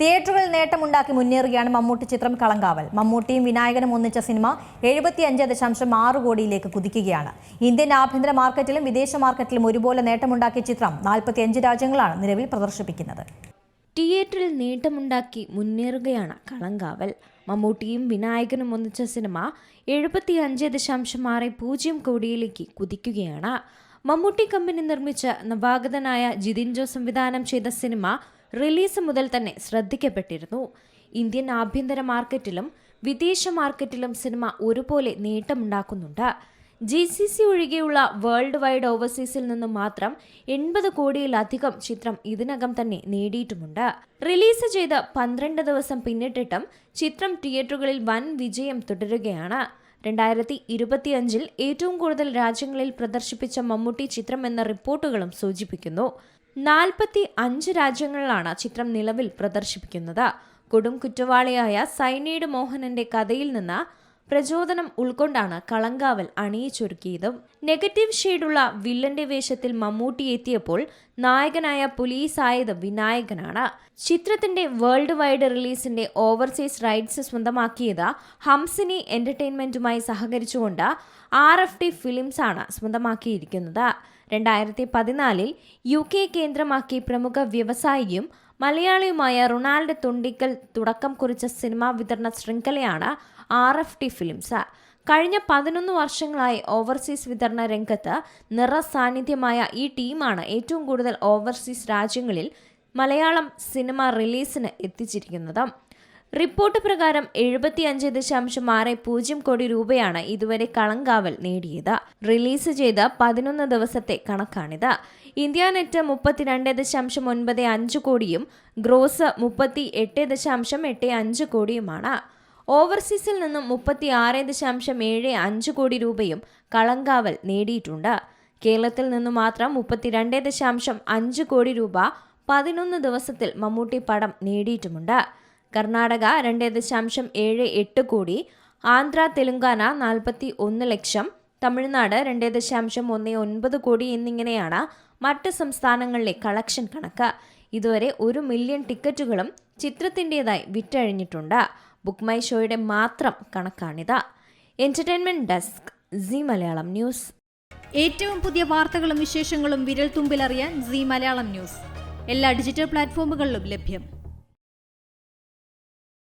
തിയേറ്ററുകളിൽ നേട്ടമുണ്ടാക്കി മുന്നേറുകയാണ് മമ്മൂട്ടി ചിത്രം കളങ്കാവൽ. മമ്മൂട്ടിയും വിനായകനും ഒന്നിച്ച സിനിമ എഴുപത്തി അഞ്ച് ദശാംശം ആറ് കോടിയിലേക്ക് കുതിക്കുകയാണ്. ഇന്ത്യൻ ആഭ്യന്തര മാർക്കറ്റിലും വിദേശ മാർക്കറ്റിലും ഒരുപോലെ നേട്ടമുണ്ടാക്കിയ ചിത്രം നാൽപ്പത്തിയഞ്ച് രാജ്യങ്ങളാണ് നിലവിൽ പ്രദർശിപ്പിക്കുന്നത്. തിയേറ്ററിൽ നേട്ടമുണ്ടാക്കി മുന്നേറുകയാണ് കളങ്കാവൽ. മമ്മൂട്ടിയും വിനായകനും ഒന്നിച്ച സിനിമ എഴുപത്തി അഞ്ച് ദശാംശം ആറ് പൂജ്യം കോടിയിലേക്ക് കുതിക്കുകയാണ്. മമ്മൂട്ടി കമ്പനി നിർമ്മിച്ച നവാഗതനായ ജിതിൻ ജോ സംവിധാനം ചെയ്ത സിനിമ റിലീസ് മുതൽ തന്നെ ശ്രദ്ധിക്കപ്പെട്ടിരുന്നു. ഇന്ത്യൻ ആഭ്യന്തര മാർക്കറ്റിലും വിദേശ മാർക്കറ്റിലും സിനിമ ഒരുപോലെ നേട്ടമുണ്ടാക്കുന്നുണ്ട്. ജി സി സി ഒഴികെയുള്ള വേൾഡ് വൈഡ് ഓവർസീസിൽ നിന്നും മാത്രം എൺപത് കോടിയിലധികം ചിത്രം ഇതിനകം തന്നെ നേടിയിട്ടുമുണ്ട്. റിലീസ് ചെയ്ത് പന്ത്രണ്ട് ദിവസം പിന്നിട്ടിട്ടും ചിത്രം തിയേറ്ററുകളിൽ വൻ വിജയം തുടരുകയാണ്. രണ്ടായിരത്തി ഇരുപത്തിയഞ്ചിൽ ഏറ്റവും കൂടുതൽ രാജ്യങ്ങളിൽ പ്രദർശിപ്പിച്ച മമ്മൂട്ടി ചിത്രം എന്ന റിപ്പോർട്ടുകളും സൂചിപ്പിക്കുന്നു. നാൽപ്പത്തി അഞ്ച് രാജ്യങ്ങളിലാണ് ചിത്രം നിലവിൽ പ്രദർശിപ്പിക്കുന്നത്. കൊടും കുറ്റവാളിയായ സൈനീഡ് മോഹനന്റെ കഥയിൽ നിന്ന് പ്രചോദനം ഉൾക്കൊണ്ടാണ് കളങ്കാവൽ അണിയിച്ചൊരുക്കിയതും നെഗറ്റീവ് ഷെയ്ഡുള്ള വില്ലന്റെ വേഷത്തിൽ മമ്മൂട്ടി എത്തിയപ്പോൾ നായകനായ പോലീസ് ആയത് വിനായകനാണ്. ചിത്രത്തിന്റെ വേൾഡ് വൈഡ് റിലീസിന്റെ ഓവർസീസ് റൈറ്റ്സ് സ്വന്തമാക്കിയത് ഹംസിനി എന്റർടൈൻമെന്റുമായി സഹകരിച്ചുകൊണ്ട് ആർ എഫ് ടി ഫിലിംസ് ആണ് സ്വന്തമാക്കിയിരിക്കുന്നത്. രണ്ടായിരത്തി പതിനാലിൽ യു കെ കേന്ദ്രമാക്കി പ്രമുഖ വ്യവസായിയും മലയാളിയുമായ റൊണാൾഡ് തുണ്ടിക്കൽ തുടക്കം കുറിച്ച സിനിമാ വിതരണ ശൃംഖലയാണ് ആർ എഫ് ടി ഫിലിംസ്. കഴിഞ്ഞ പതിനൊന്ന് വർഷങ്ങളായി ഓവർസീസ് വിതരണ രംഗത്ത് നിറസാന്നിധ്യമായ ഈ ടീമാണ് ഏറ്റവും കൂടുതൽ ഓവർസീസ് രാജ്യങ്ങളിൽ മലയാളം സിനിമ റിലീസിന് എത്തിച്ചിരിക്കുന്നത്. റിപ്പോർട്ട് പ്രകാരം എഴുപത്തിയഞ്ച് ദശാംശം ആറ് പൂജ്യം കോടി രൂപയാണ് ഇതുവരെ കളങ്കാവൽ നേടിയത്. റിലീസ് ചെയ്ത പതിനൊന്ന് ദിവസത്തെ കണക്കാണിത്. ഇന്ത്യ നെറ്റ് മുപ്പത്തിരണ്ട് ദശാംശം ഒൻപത് അഞ്ച് കോടിയും ഗ്രോസ് മുപ്പത്തി എട്ട് ദശാംശം എട്ട് അഞ്ച് കോടിയുമാണ്. ഓവർസീസിൽ നിന്നും മുപ്പത്തി ആറ് ദശാംശം ഏഴ് അഞ്ച് കോടി രൂപയും കളങ്കാവൽ നേടിയിട്ടുണ്ട്. കേരളത്തിൽ നിന്നു മാത്രം മുപ്പത്തിരണ്ട് ദശാംശം അഞ്ച് കോടി രൂപ പതിനൊന്ന് ദിവസത്തിൽ മമ്മൂട്ടി പടം നേടിയിട്ടുമുണ്ട്. കർണാടക രണ്ട് ദശാംശം ഏഴ് എട്ട് കോടി ആന്ധ്ര തെലുങ്കാന നാൽപ്പത്തി ഒന്ന് ലക്ഷം തമിഴ്നാട് രണ്ട് ദശാംശം ഒന്ന് ഒൻപത് കോടി എന്നിങ്ങനെയാണ് മറ്റ് സംസ്ഥാനങ്ങളിലെ കളക്ഷൻ കണക്ക്. ഇതുവരെ ഒരു മില്യൺ ടിക്കറ്റുകളും ചിത്രത്തിന്റെതായി വിറ്റഴിഞ്ഞിട്ടുണ്ട്. ബുക്ക് മൈ ഷോയുടെ മാത്രം കണക്കാണിത്. Entertainment desk Zee Malayalam news. ഏറ്റവും പുതിയ വാർത്തകളും വിശേഷങ്ങളും വിരൽ തുമ്പിലറിയാൻ സി മലയാളം ന്യൂസ്. എല്ലാ ഡിജിറ്റൽ പ്ലാറ്റ്ഫോമുകളിലും ലഭ്യം.